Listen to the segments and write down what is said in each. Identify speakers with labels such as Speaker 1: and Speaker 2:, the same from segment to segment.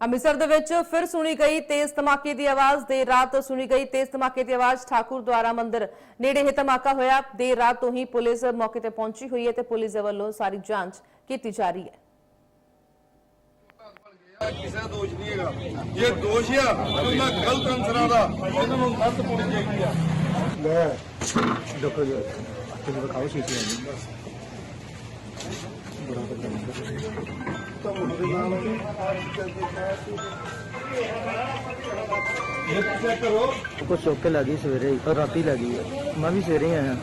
Speaker 1: ਅੰਮ੍ਰਿਤਸਰ ਦੇ ਵਿੱਚ ਫਿਰ ਸੁਣੀ ਗਈ ਤੇਜ਼ ਧਮਾਕੇ ਦੀ ਆਵਾਜ਼ ਦੇਰ ਰਾਤ ਸੁਣੀ ਗਈ ਤੇਜ਼ ਧਮਾਕੇ ਦੀ ਆਵਾਜ਼ ਠਾਕੁਰ ਦੁਆਰਾ ਮੰਦਿਰ ਨੇੜੇ ਇਹ ਧਮਾਕਾ ਹੋਇਆ। ਦੇਰ ਰਾਤ ਤੋਂ ਹੀ ਪੁਲਿਸ ਮੌਕੇ ਤੇ ਪਹੁੰਚੀ ਹੋਈ ਹੈ ਤੇ ਪੁਲਿਸ ਦੇ ਵੱਲੋਂ ਸਾਰੀ ਜਾਂਚ ਕੀਤੀ ਜਾ ਰਹੀ ਹੈ।
Speaker 2: ਕਿਸੇ ਦਾ ਦੋਸ਼ ਨਹੀਂ ਹੈਗਾ। ਜੇ ਦੋਸ਼ ਆ ਉਹਨਾਂ ਗਲਤ ਅਨਸਰਾਂ ਦਾ ਇਹਨਾਂ ਨੂੰ ਨੱਥ ਪਾਉਣੀ ਚਾਹੀਦੀ ਆ।
Speaker 3: ਲੈ ਦੇਖੋ ਜੀ ਤੁਹਾਨੂੰ ਦਿਖਾਓ ਸੀ ਸੀ ਬੜਾ ਬੜਾ
Speaker 2: ਚੈੱਕ ਕਰੋ
Speaker 3: ਕੋ ਚੁੱਕ ਕੇ ਲੱਗੀ ਸਵੇਰੇ ਹੀ ਔਰ ਰਾਤੀ ਲੱਗੀ ਹੈ ਮੈਂ ਵੀ ਸਵੇਰੇ ਹੀ ਆਇਆ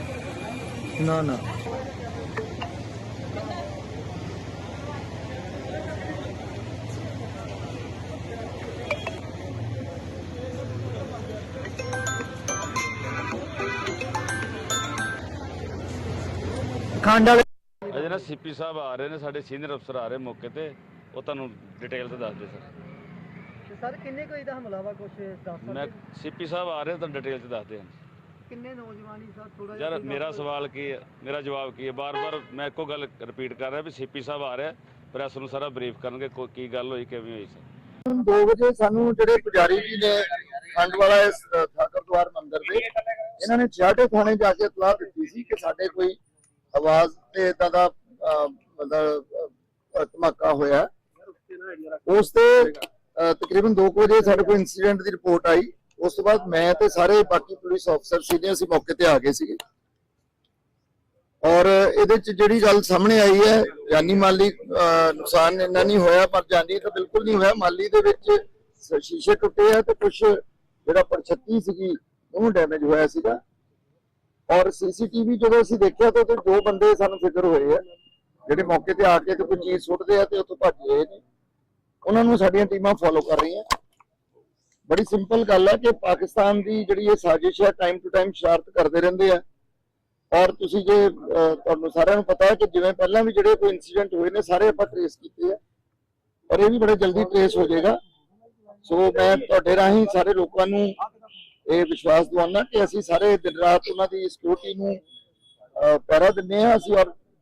Speaker 3: ਨਾ
Speaker 4: ਸੀਪੀ ਸਾਹਿਬ ਆ ਰਹੇ ਨੇ ਸਾਡੇ ਸੀਨੀਅਰ ਅਫਸਰ ਆ ਰਹੇ ਮੌਕੇ ਤੇ ਉਹ ਤੁਹਾਨੂੰ ਡਿਟੇਲ ਤੇ ਦੱਸ ਦੇ ਸਰ।
Speaker 3: ਸਰ ਕਿੰਨੇ ਕੋਈ ਦਾ ਹਮਲਾ ਵਾ ਕੁਝ ਦੱਸ
Speaker 4: ਮੈਂ ਸੀਪੀ ਸਾਹਿਬ ਆ ਰਹੇ ਤੁਹਾਨੂੰ ਡਿਟੇਲ ਤੇ ਦੱਸਦੇ ਹਾਂ।
Speaker 3: ਕਿੰਨੇ ਨੌਜਵਾਨੀ ਸਰ ਥੋੜਾ
Speaker 4: ਯਾਰ ਮੇਰਾ ਸਵਾਲ ਕੀ ਹੈ? ਮੇਰਾ ਜਵਾਬ ਕੀ ਹੈ? ਬਾਰ-ਬਾਰ ਮੈਂ ਇੱਕੋ ਗੱਲ ਰਿਪੀਟ ਕਰ ਰਿਹਾ ਵੀ ਸੀਪੀ ਸਾਹਿਬ ਆ ਰਿਹਾ ਪ੍ਰੈਸ ਨੂੰ ਸਾਰਾ ਬਰੀਫ ਕਰਨਗੇ ਕੋਈ ਕੀ ਗੱਲ ਹੋਈ ਕਿਵੇਂ ਹੋਈ ਸਰ।
Speaker 5: 2 ਵਜੇ ਸਾਨੂੰ ਜਿਹੜੇ ਪੁਜਾਰੀ ਜੀ ਨੇ ਖੰਡ ਵਾਲਾ ਇਸ ਅ, ਠਾਕੁਰਦੁਆਰ ਮੰਦਿਰ ਦੇ ਇਹਨਾਂ ਨੇ ਛਾਟੇ ਥਾਣੇ ਜਾ ਕੇ ਇਤਲਾਹ ਦਿੱਤੀ ਸੀ ਕਿ ਸਾਡੇ ਕੋਈ ਆਵਾਜ਼ ਤੇ ਇਦਾਂ ਦਾ ਮਤਲਬ ਧਮਾਕਾ ਹੋਇਆ। ਉਸ ਤੇ ਤਕਰੀਬਨ 2 ਵਜੇ ਸਾਡੇ ਕੋਲ ਇਨਸੀਡੈਂਟ ਦੀ ਰਿਪੋਰਟ ਆਈ। ਉਸ ਤੋਂ ਬਾਅਦ ਮੈਂ ਤੇ ਸਾਰੇ ਬਾਕੀ ਪੁਲਿਸ ਅਫਸਰ ਸੀਨੀਅਰ ਸੀ ਮੌਕੇ ਤੇ ਆ ਗਏ ਸੀਗੇ। ਔਰ ਇਹਦੇ ਚ ਜਿਹੜੀ ਗੱਲ ਸਾਹਮਣੇ ਆਈ ਹੈ ਜਾਨੀ ਮਾਲੀ ਨੁਕਸਾਨ ਇੰਨਾ ਨਹੀਂ ਹੋਇਆ ਪਰ ਜਾਨੀ ਤਾਂ ਬਿਲਕੁਲ ਨਹੀਂ ਹੋਇਆ। ਮਾਲੀ ਦੇ ਵਿੱਚ ਸ਼ੀਸ਼ੇ ਟੁੱਟੇ ਆ ਤੇ ਕੁਝ ਜਿਹੜਾ ਪਰਛੱਤੀ ਸੀਗੀ ਉਹਨੂੰ ਡੈਮੇਜ ਹੋਇਆ ਸੀਗਾ। ਔਰ ਸੀਸੀਟੀਵੀ ਜਦੋਂ ਅਸੀਂ ਦੇਖਿਆ ਤਾਂ ਉਹਦੇ ਦੋ ਬੰਦੇ ਸਾਨੂੰ ਫਿਕਰ ਹੋਏ ਆ। ਜਿਹੜੇ ਮੌਕੇ ਤੇ ਆ ਕੇ ਕੋਈ ਚੀਜ਼ ਸੁੱਟਦੇ ਆ ਤੇ ਉੱਥੋਂ ਭੱਜ ਗਏ ਨੇ ਉਹਨਾਂ ਨੂੰ ਸਾਡੀਆਂ ਟੀਮਾਂ ਫੋਲੋ ਕਰ ਰਹੀਆਂ। ਬੜੀ ਸਿੰਪਲ ਗੱਲ ਹੈ ਕਿ ਪਾਕਿਸਤਾਨ ਦੀ ਜਿਹੜੀ ਇਹ ਸਾਜ਼ਿਸ਼ ਹੈ ਟਾਈਮ ਟੂ ਟਾਈਮ ਸ਼ਰਾਰਤ ਕਰਦੇ ਰਹਿੰਦੇ ਆ। ਔਰ ਤੁਸੀਂ ਜੇ ਤੁਹਾਨੂੰ ਸਾਰਿਆਂ ਨੂੰ ਪਤਾ ਹੈ ਕਿ ਜਿਵੇਂ ਪਹਿਲਾਂ ਵੀ ਜਿਹੜੇ ਕੋਈ ਇਨਸੀਡੈਂਟ ਹੋਏ ਨੇ, ਸਾਰੇ ਆਪਾਂ ਟ੍ਰੇਸ ਕੀਤੇ ਆ। ਔਰ ਇਹ ਵੀ ਬੜੇ ਜਲਦੀ ਟ੍ਰੇਸ ਹੋ ਜਾਏਗਾ। ਸੋ ਮੈਂ ਤੁਹਾਡੇ ਰਾਹੀਂ ਸਾਰੇ ਲੋਕਾਂ ਨੂੰ ਇਹ ਵਿਸ਼ਵਾਸ ਦਿਵਾਉਣਾ ਕਿ ਅਸੀਂ ਸਾਰੇ ਦਿਨ ਰਾਤ ਉਹਨਾਂ ਦੀ ਸਿਕਿਉਰਿਟੀ ਨੂੰ ਪੈਰਾ ਪਹਿਰਾ ਦਿੰਦੇ ਆ ਅਸੀਂ। ਔਰ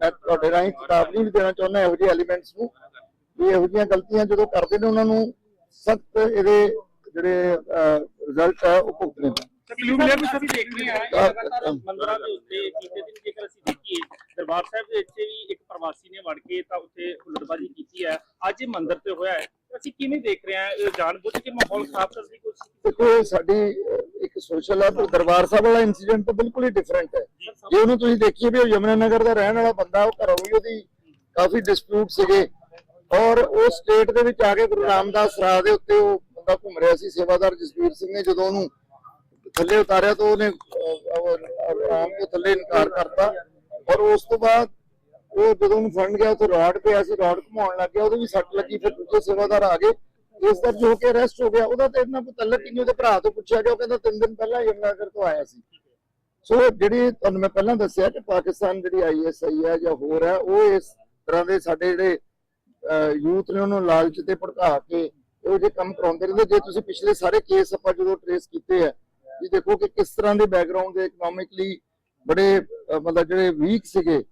Speaker 5: ਮੈਂ ਤੁਹਾਡੇ ਰਾਹੀਂ ਚੇਤਾਵਨੀ ਵੀ ਦੇਣਾ ਚਾਹੁੰਦਾ ਇਹੋ ਜਿਹੇ ਐਲੀਮੈਂਟਸ ਨੂੰ। ਵੀ ਇਹੋ ਜਿਹੀਆਂ ਗਲਤੀਆਂ ਜਦੋਂ ਕਰਦੇ ਨੇ ਉਹਨਾਂ ਨੂੰ ਸਖਤ ਇਹਦੇ ਜਿਹੜੇ ਰਿਜ਼ਲਟ ਹੈ ਉਹ ਭੁਗਤਣੇ ਪੈਣ।
Speaker 6: ਕਲੀਅਰ ਵੀ ਸਭੀ ਦੇਖ ਰਹੇ ਆ। ਲਗਾਤਾਰ ਮੰਦਰਾਂ ਦੇ ਉੱਤੇ ਕੀਤੇ ਦਿਨ ਜੇਕਰ ਅਸੀਂ ਦੇਖੀਏ ਦਰਬਾਰ ਸਾਹਿਬ ਦੇ ਵਿੱਚ ਵੀ ਇੱਕ ਪ੍ਰਵਾਸੀ ਨੇ ਵੜ ਕੇ ਤਾਂ ਉੱਥੇ ਹੁਲੜਬਾਜ਼ੀ ਕੀਤੀ ਹੈ। ਅੱਜ ਇਹ ਮੰਦਿਰ ਤੇ ਹੋਇਆ ਹੈ। ਅਸੀਂ ਕਿਵੇਂ ਦੇਖ ਰਹੇ ਹਾਂ ਇਹ ਜਾਣਬੁੱਝ ਕੇ ਮਾਹੌਲ ਖਰਾਬ ਕਰਨ ਦੀ ਕੋਸ਼ਿਸ਼ ਕੀਤੀ
Speaker 5: ਦੇਖੋ ਇਹ ਸਾਡੀ ਅਹ, ਇੱਕ ਸੋਸ਼ਲ ਹੈ ਪਰ ਦਰਬਾਰ ਸਾਹਿਬ ਵਾਲਾ ਇਨਸੀਡੈਂਟ ਤਾਂ ਬਿਲਕੁਲ ਹੀ ਡਿਫਰੈਂਟ ਹੈ। ਜੇ ਉਹਨੂੰ ਤੁਸੀਂ ਦੇਖੀਏ ਵੀ ਉਹ ਯਮੁਨਾ ਨਗਰ ਦਾ ਰਹਿਣ ਵਾਲਾ ਬੰਦਾ ਉਹ ਘਰੋਂ ਵੀ ਉਹਦੀ ਕਾਫੀ ਡਿਸਪਿਊਟ ਸੀਗੇ। ਔਰ ਉਹ ਸਟੇਟ ਦੇ ਵਿੱਚ ਆ ਕੇ ਗੁਰੂ ਰਾਮਦਾਸ ਰਾਹ ਦੇ ਉੱਤੇ ਉਹ ਬੰਦਾ ਘੁੰਮ ਰਿਹਾ ਸੀ ਸੇਵਾਦਾਰ ਜਸਵੀਰ ਸਿੰਘ ਨੇ ਜਦੋਂ ਉਹਨੂੰ ਥੱਲੇ ਉਤਾਰਿਆ ਤਾਂ ਉਹਨੇ ਅਹ, ਉਹ ਥੱਲੇ ਇਨਕਾਰ ਕਰਤਾ। ਔਰ ਉਸ ਤੋਂ ਬਾਅਦ ਉਹ ਜਦੋਂ ਉਹਨੂੰ ਫੜਨ ਗਿਆ ਉੱਥੇ ਰੋਡ ਪਿਆ ਸੀ ਰੋਡ ਘੁਮਾਉਣ ਲੱਗ ਗਿਆ ਉਹਦੇ ਵੀ ਸੱਟ ਲੱਗੀ ਫਿਰ ਦੂਜੇ ਸੇਵਾਦਾਰ ਆ ਗਏ। ਇਸ ਦਰਜ ਹੋ ਕੇ ਅਰੈਸਟ ਹੋ ਗਿਆ ਉਹਦਾ ਤੇ ਇੰਨਾ ਕੋਈ ਹੀ ਨਹੀਂ ਉਹਦੇ ਭਰਾ ਤੋਂ ਪੁੱਛਿਆ ਗਿਆ ਉਹ ਕਹਿੰਦਾ ਤਿੰਨ ਦਿਨ ਪਹਿਲਾਂ ਯਮਨਾਗਰ ਤੋਂ ਆਇਆ ਸੀ। ਸੋ ਜਿਹੜੀ ਤੁਹਾਨੂੰ ਮੈਂ ਪਹਿਲਾਂ ਦੱਸਿਆ ਕਿ ਪਾਕਿਸਤਾਨ ਜਿਹੜੀ ਆਈਐਸਆਈ ਹੈ ਜਾਂ ਹੋਰ ਹੈ, ਉਹ ਇਸ ਤਰ੍ਹਾਂ ਦੇ ਸਾਡੇ ਜਿਹੜੇ ਯੂਥ ਨੇ ਉਹਨੂੰ ਲਾਲਚ ਤੇ ਭੜਕਾ ਕੇ ਇਹੋ ਜਿਹੇ ਕੰਮ ਕਰਾਉਂਦੇ ਰਹਿੰਦੇ। ਜੇ ਤੁਸੀਂ ਪਿਛਲੇ ਸਾਰੇ ਕੇਸ ਆਪਾਂ ਜਦੋਂ ਟ੍ਰੇਸ ਕੀਤੇ ਆ, ਵੀ ਦੇਖੋ ਕਿ ਕਿਸ ਤਰ੍ਹਾਂ ਦੇ ਬੈਕਗ੍ਰਾਉਂਡ ਦੇ ਇਕਨੋਮਿਕਲੀ ਬੜੇ ਮਤਲਬ ਜਿਹੜੇ ਵੀਕ ਸੀਗੇ,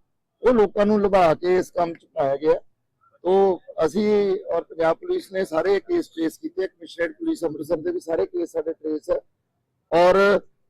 Speaker 5: ਉਹ ਲੋਕਾਂ ਨੂੰ ਲੁਭਾ ਕੇ ਇਸ ਕੰਮ ਚ ਪਾਇਆ ਗਿਆ। ਤੋ ਅਸੀਂ ਔਰ ਪੰਜਾਬ ਪੁਲਿਸ ਨੇ ਸਾਰੇ ਕੇਸ ਟ੍ਰੇਸ ਕੀਤੇ ਕਮਿਸ਼ਨਰੇਟ ਪੁਲਿਸ ਅੰਮ੍ਰਿਤਸਰ ਦੇ ਵੀ ਸਾਰੇ ਕੇਸ ਸਾਡੇ ਟ੍ਰੇਸ ਹੈ ਔਰ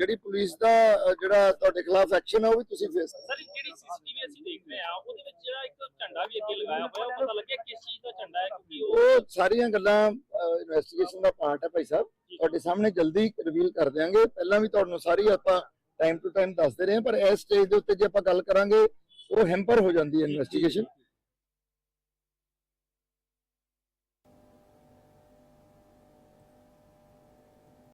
Speaker 5: ਜਿਹੜੀ ਪੁਲਿਸ ਦਾ ਜਿਹੜਾ ਤੁਹਾਡੇ ਖਿਲਾਫ ਐਕਸ਼ਨ ਹੈ ਉਹ ਵੀ ਤੁਸੀਂ ਫੇਸ
Speaker 6: ਸਰ ਜਿਹੜੀ ਸੀਸੀਟੀਵੀ ਅਸੀਂ ਦੇਖ ਰਹੇ ਆ ਉਹਦੇ ਵਿੱਚ ਜਿਹੜਾ ਇੱਕ ਝੰਡਾ ਵੀ ਅੱਗੇ ਲਗਾਇਆ ਹੋਇਆ ਉਹ ਪਤਾ ਲੱਗਿਆ ਕਿਸ ਚੀਜ਼ ਦਾ ਝੰਡਾ ਹੈ ਕਿਉਂਕਿ ਉਹ
Speaker 5: ਸਾਰੀਆਂ ਗੱਲਾਂ ਇਨਵੈਸਟੀਗੇਸ਼ਨ ਦਾ ਪਾਰਟ ਹੈ ਭਾਈ ਸਾਹਿਬ। ਤੁਹਾਡੇ ਸਾਹਮਣੇ ਜਲਦੀ ਰਿਵੀਲ ਕਰ ਦਿਆਂਗੇ। ਪਹਿਲਾਂ ਵੀ ਤੁਹਾਨੂੰ ਸਾਰੀ ਆਪਾਂ ਟਾਈਮ ਟੂ ਟਾਈਮ ਦੱਸਦੇ ਰਹੇ ਪਰ ਇਸ ਸਟੇਜ ਦੇ ਉੱਤੇ ਜੇ ਆਪਾਂ ਗੱਲ ਕਰਾਂਗੇ ਉਹ ਹੈਂਪਰ ਹੋ ਜਾਂਦੀ ਹੈ ਇਨਵੈਸਟੀਗੇਸ਼ਨ